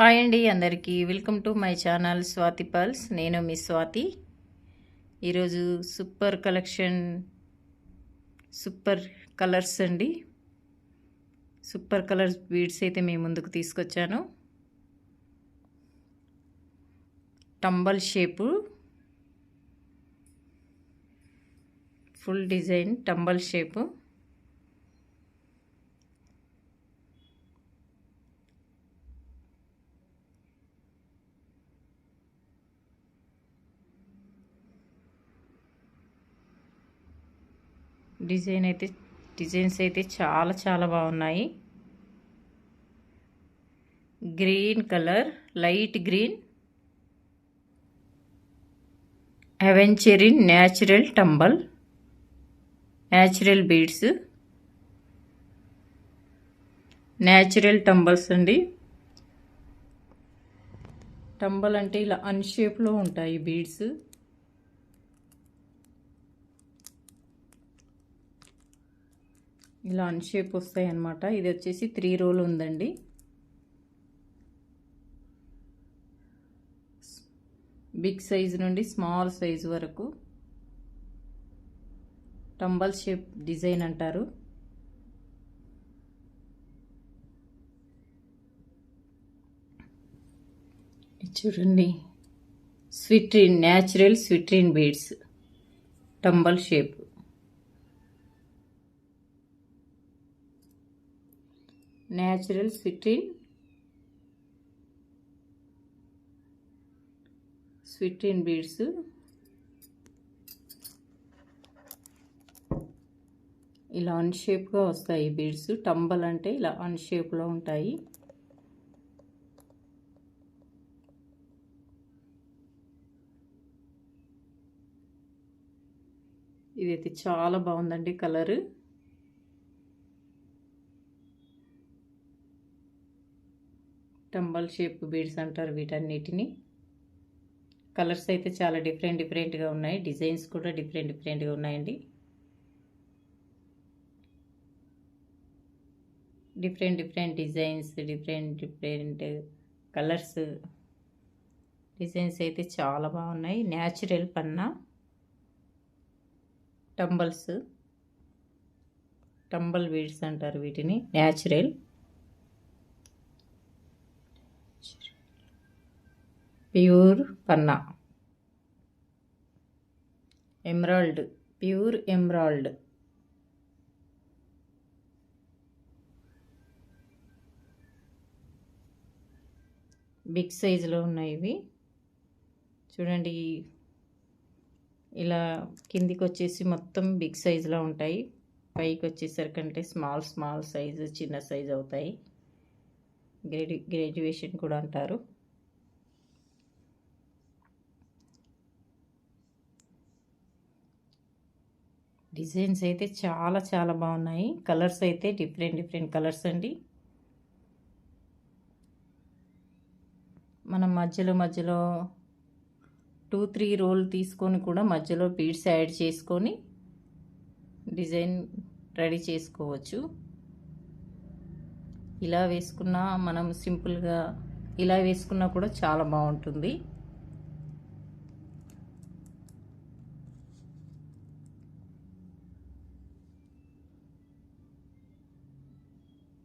Hi అండి అందరికీ. Welcome to my channel Swathi Pulse నేను మీ స్వాతి. ఈరోజు సూపర్ కలెక్షన్ సూపర్ కలర్స్ అండి. సూపర్ కలర్స్ బీడ్స్ అయితే మీ ముందుకు తీసుకొచ్చాను. Tumble shape full design tumble shape design అయితే డిజైన్స్ అయితే చాలా చాలా బాగున్నాయి. Green colour light green. Aventurine natural tumble. Natural beads. Natural tumbles అండి. టంబల్ అంటే ఇలా అన్షేప్లో ఉంటాయి బీడ్స్. ఇలా అన్షేప్ వస్తాయి అన్నమాట. ఇది వచ్చేసి త్రీ రోల్ ఉందండి. బిగ్ సైజ్ నుండి స్మాల్ సైజు వరకు టంబల్ షేప్ డిజైన్ అంటారు. చూడండి. Citrine natural citrine beads. Tumble shape. Natural citrine citrine beads. ఇలా అన్షేప్గా వస్తాయి బీడ్స్. టంబల్ అంటే ఇలా అన్షేప్లో ఉంటాయి. ఇదైతే చాలా బాగుందండి కలరు. టంబల్ షేప్ బీడ్స్ అంటారు వీటన్నిటిని. కలర్స్ అయితే చాలా డిఫరెంట్ డిఫరెంట్గా ఉన్నాయి. డిజైన్స్ కూడా డిఫరెంట్ డిఫరెంట్గా ఉన్నాయండి. Different different designs different different colours designs అయితే చాలా బాగున్నాయి. Natural panna tumbles tumble beads అంటారు వీటిని. న్యాచురల్ ప్యూర్ పన్నా. Emerald pure emerald. బిగ్ సైజులో ఉన్నాయి ఇవి. చూడండి ఇలా కిందికి వచ్చేసి మొత్తం బిగ్ సైజులో ఉంటాయి. పైకి వచ్చేసరికంటే స్మాల్ స్మాల్ సైజు చిన్న సైజు అవుతాయి. గ్రేడ్యు గ్రాడ్యుయేషన్ కూడా అంటారు. డిజైన్స్ అయితే చాలా చాలా బాగున్నాయి. కలర్స్ అయితే డిఫరెంట్ డిఫరెంట్ కలర్స్ అండి. మనం మధ్యలో మధ్యలో టూ త్రీ రోల్ తీసుకొని కూడా మధ్యలో బీడ్స్ యాడ్ చేసుకొని డిజైన్ రెడీ చేసుకోవచ్చు. ఇలా వేసుకున్నా మనం సింపుల్గా ఇలా వేసుకున్నా కూడా చాలా బాగుంటుంది.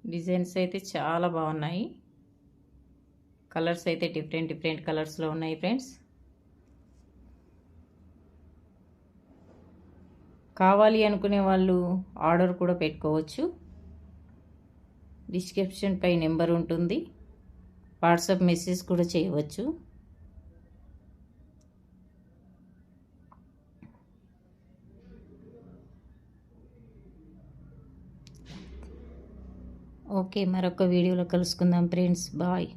డిజైన్స్ అయితే చాలా బాగున్నాయి. కలర్స్ అయితే డిఫరెంట్ డిఫరెంట్ కలర్స్లో ఉన్నాయి ఫ్రెండ్స్. కావాలి అనుకునే వాళ్ళు ఆర్డర్ కూడా పెట్టుకోవచ్చు. డిస్క్రిప్షన్ పై నెంబర్ ఉంటుంది. వాట్సాప్ మెసేజ్ కూడా చేయవచ్చు. ఓకే మరొక వీడియోలో కలుసుకుందాం ఫ్రెండ్స్. బాయ్.